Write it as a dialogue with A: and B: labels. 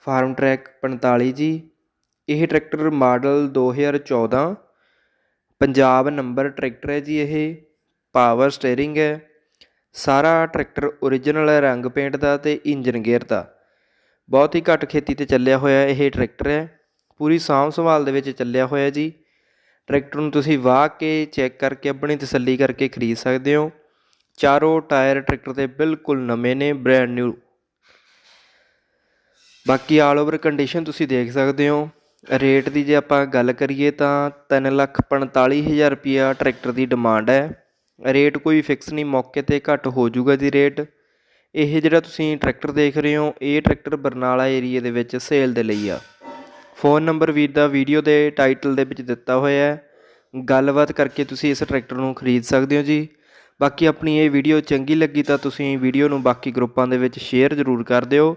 A: Farm track 45 ਜੀ। ਇਹ tractor model 2014 Punjab number tractor ਹੈ ਜੀ ਇਹ। ਪਾਵਰ ਸਟੀਅਰਿੰਗ ਹੈ। ਸਾਰਾ ਟਰੈਕਟਰ ਓਰੀਜਨਲ ਹੈ, ਰੰਗ ਪੇਂਟ ਦਾ ਤੇ ਇੰਜਨ ਗੇਅਰ ਦਾ। ਬਹੁਤ ਹੀ ਘੱਟ ਖੇਤੀ ਤੇ ਚੱਲਿਆ ਹੋਇਆ ਇਹ ਟਰੈਕਟਰ ਹੈ। ਪੂਰੀ ਸਾਂਭ ਸੰਭਾਲ ਦੇ ਵਿੱਚ ਚੱਲਿਆ ਹੋਇਆ ਜੀ। ਟਰੈਕਟਰ ਨੂੰ ਤੁਸੀਂ ਵਾਹ ਕੇ ਚੈੱਕ ਕਰਕੇ ਆਪਣੀ ਤਸੱਲੀ ਕਰਕੇ ਖਰੀਦ ਸਕਦੇ ਹੋ। ਚਾਰੋਂ ਟਾਇਰ ਟਰੈਕਟਰ ਦੇ ਬਿਲਕੁਲ ਨਵੇਂ ਨੇ ਬ੍ਰੈਂਡ ਨਿਊ ਬਾਕੀ ਆਲ ਓਵਰ ਕੰਡੀਸ਼ਨ ਤੁਸੀਂ ਦੇਖ ਸਕਦੇ ਹੋ। ਰੇਟ ਦੀ ਜੇ ਆਪਾਂ ਗੱਲ ਕਰੀਏ ਤਾਂ 345000 ਰੁਪਿਆ ਟਰੈਕਟਰ ਦੀ ਡਿਮਾਂਡ ਹੈ। ਰੇਟ ਕੋਈ ਫਿਕਸ ਨਹੀਂ, ਮੌਕੇ ਤੇ ਘੱਟ ਹੋ ਜਾਊਗਾ ਜੀ ਰੇਟ ਇਹ ਜਿਹੜਾ ਤੁਸੀਂ ਟਰੈਕਟਰ ਦੇਖ ਰਹੇ ਹੋ, ਇਹ ਟਰੈਕਟਰ ਬਰਨਾਲਾ ਏਰੀਆ ਦੇ ਵਿੱਚ ਸੇਲ ਦੇ ਲਈ ਆ। ਫੋਨ ਨੰਬਰ ਵੀਰ ਦਾ ਵੀਡੀਓ ਦੇ ਟਾਈਟਲ ਦੇ ਵਿੱਚ ਦਿੱਤਾ ਹੋਇਆ ਹੈ। ਗੱਲਬਾਤ ਕਰਕੇ ਤੁਸੀਂ ਇਸ ਟਰੈਕਟਰ ਨੂੰ ਖਰੀਦ ਸਕਦੇ ਹੋ ਜੀ। ਬਾਕੀ ਆਪਣੀ ਇਹ ਵੀਡੀਓ ਚੰਗੀ ਲੱਗੀ ਤਾਂ ਤੁਸੀਂ ਵੀਡੀਓ ਨੂੰ ਬਾਕੀ ਗਰੁੱਪਾਂ ਦੇ ਵਿੱਚ ਸ਼ੇਅਰ ਜ਼ਰੂਰ ਕਰ ਦਿਓ।